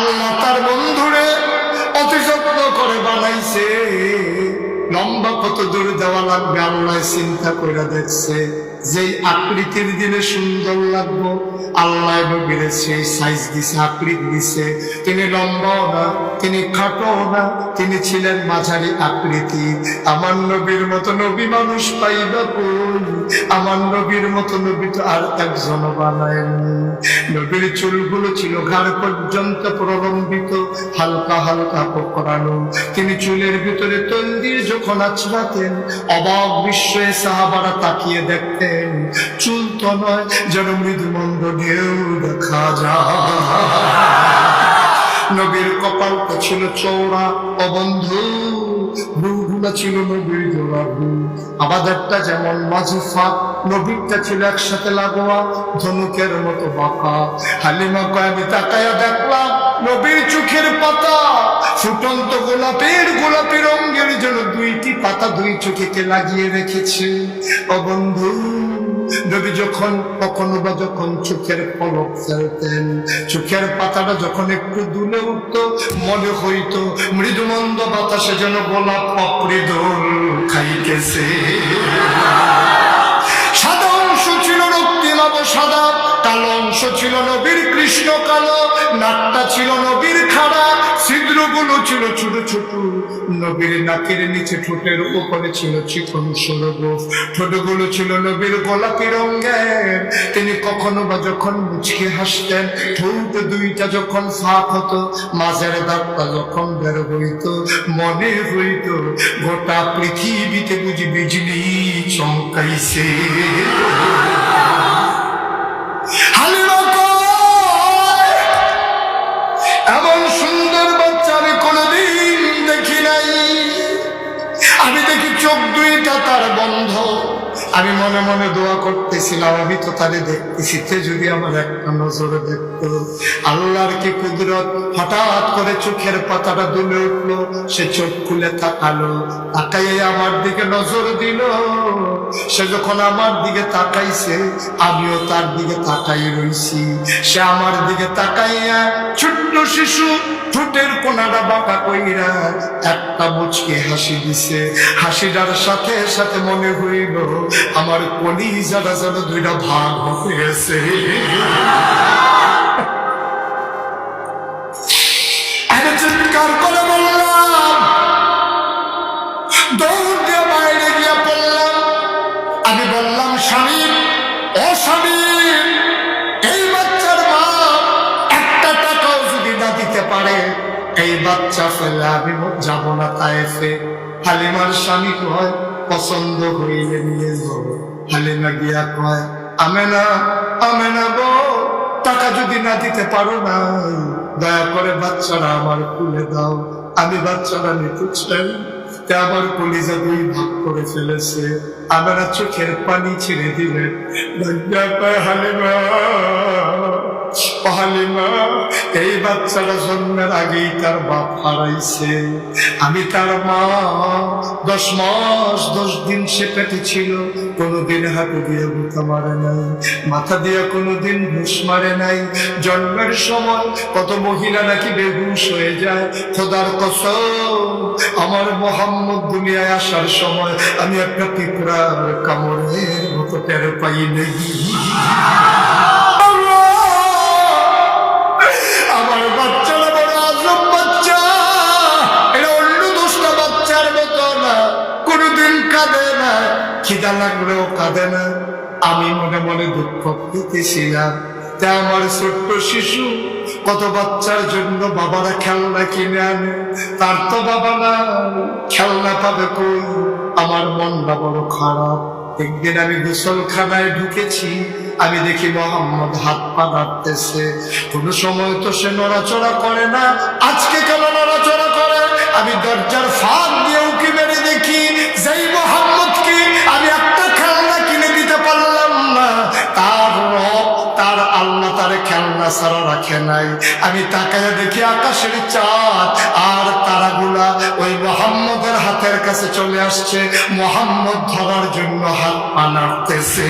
আল্লাহ তার বন্ধুরে অতি যত্ন করে বানাইছে। লম্বা কত দেওয়া লাগবে, আল্লাহ চিন্তা করে দেখছে। আকৃতির দিনে সুন্দর লাগবো, আল্লাহ সাইজ দিছে, আকৃতি দিছে। তিনি লম্বাও না, তিনি খাটো না, তিনি ছিলেন মাঝারি আকৃতি। আমার নবীর মতো নবী মানুষ পাইবা কই? আমার নবীর মতো নবী তো আর একজন বানায়নি। নবীর চুলগুলো ছিল ঘাড় পর্যন্ত প্রলম্বিত, হালকা হালকা পোকরানো তিনি চুলের ভিতরে তৈল দিয়ে যখন আছড়াতেন, অবাক বিস্ময়ে সাহাবারা তাকিয়ে দেখতেন, চুল তো নয় যেন মৃদুমন্দ ঢেউ দেখা যায়। নবীর কপালটা ছিল চৌড়া ও বন্ধু ছিল নবীর জোড়া ভ্রু আমাদেরটা যেমন মাঝি ফাঁক নবীরটা ছিল একসাথে লাগোয়া, ধনুকের মতো বাঁকা। হালিমা কয়, আমি তাকায়া দেখলাম নবীর চোখের পাতা। ফুটন্ত গোলাপের গোলাপি রঙের জন্য দুইটি পাতা দুই চোখেকে লাগিয়ে রেখেছে। ও যদি যখন, কখনো বা যখন চোখের পলক ফেলতেন, চোখের পাতাটা যখন একটু দুলে উঠত, মনে হইতো মৃদুমন্দ বাতাসে যেন গোলাপ পাপড়ি দোল খাইতেছে। কালো অংশ ছিল নবীর কৃষ্ণ কালো, নাকটা ছিল নবীর খাড়া, ছিদ্রগুলো ছিল ছোট ছোট। নবীর নাকের নিচে ঠোঁটের উপরে ছিল চিকন সরব ঠোঁটগুলো ছিল নবীর গোলাপি রঙের। তিনি কখনো বা যখন মুচকে হাসতেন, ঠোঁট দুইটা যখন ফাঁক হতো, মাঝের দাঁতটা যখন বের হইত, মনে হইত, গোটা পৃথিবীতে বুঝি বিজলি চমকাইছে। চোখ দুইটা তার বন্ধ। আমি মনে মনে দোয়া করতেছিলাম, আমি তো তারে দেখতেছি। তে যদি আমার একটা নজরে দেখতো, আল্লাহর কি কুদরত? হঠাৎ করে চোখের পাতাটা দুলে উঠল, সে চোখ খুলে তাকালো, তাকাইয়ে আমার দিকে নজর দিল। সে যখন আমার দিকে তাকাইছে, আমিও তার দিকে তাকাই রইছি। সে আমার দিকে তাকাইয়া ছোট্ট শিশু ঠোঁটের কোনাটা বাঁকা কইরা একটা মুচকে হাসি দিছে। হাসিটার সাথে সাথে মনে হইল, আমার কলি যারা যেন দুইটা ভাগ হতে বাচ্চা ফেলে আমি যাব না তাইফে হালিমার স্বামী কয়, পছন্দ হইলে নিয়ে যাও। হালিমা গিয়া কয়, আমেনা আমেনা গো, টাকা যদি না দিতে পারো না, দয়া করে বাচ্চারা আমার খুলে দাও। আমি বাচ্চারা নিতে চাই আমার কলিজা দুই ভাগ করে ফেলেছে। আমরা চোখের পানি ছেড়ে দিলেন হালিমা হালিমা, এই বাচ্চাটা জন্মের আগেই তার বাপ হারাইছে। আমি তার মা, দশ মাস, দশ দিন সে পেটে ছিল। কোনোদিন হাতে দিয়ে বুকা মারে নাই, মাথা দিয়ে কোনোদিন ঘুষ মারে নাই। জন্মের সময় কত মহিলা নাকি বেহুশ হয়ে যায়। খোদার কসম, আমার মোহাম্মদ দুনিয়ায় আসার সময় আমি একটা পিঁপড়ার কামড়ের মতো টের পাই নেই। খিদা লাগলেও কাঁদে না। আমি মনে মনে দুঃখ পেতেছিলাম তা আমার ছোট্ট শিশু কত বাচ্চার জন্য বাবারা খেলনা কিনে আনে। তার তো বাবা না খেলনা পাবে কই? আমার মনটা বড় খারাপ। একদিন আমি গোসলখানায় ঢুকেছি, আমি দেখি মোহাম্মদ হাত পা নাড়তেছে। কোনো সময় তো সে নড়াচড়া করে না। আজকে ছাড়া রাখে নাই। আমি তাকায় দেখি আকাশের চাঁদ, আর তারাগুলা ওই মোহাম্মদের হাতের কাছে চলে আসছে। মোহাম্মদ ধরার জন্য হাত পানাড়তেছে।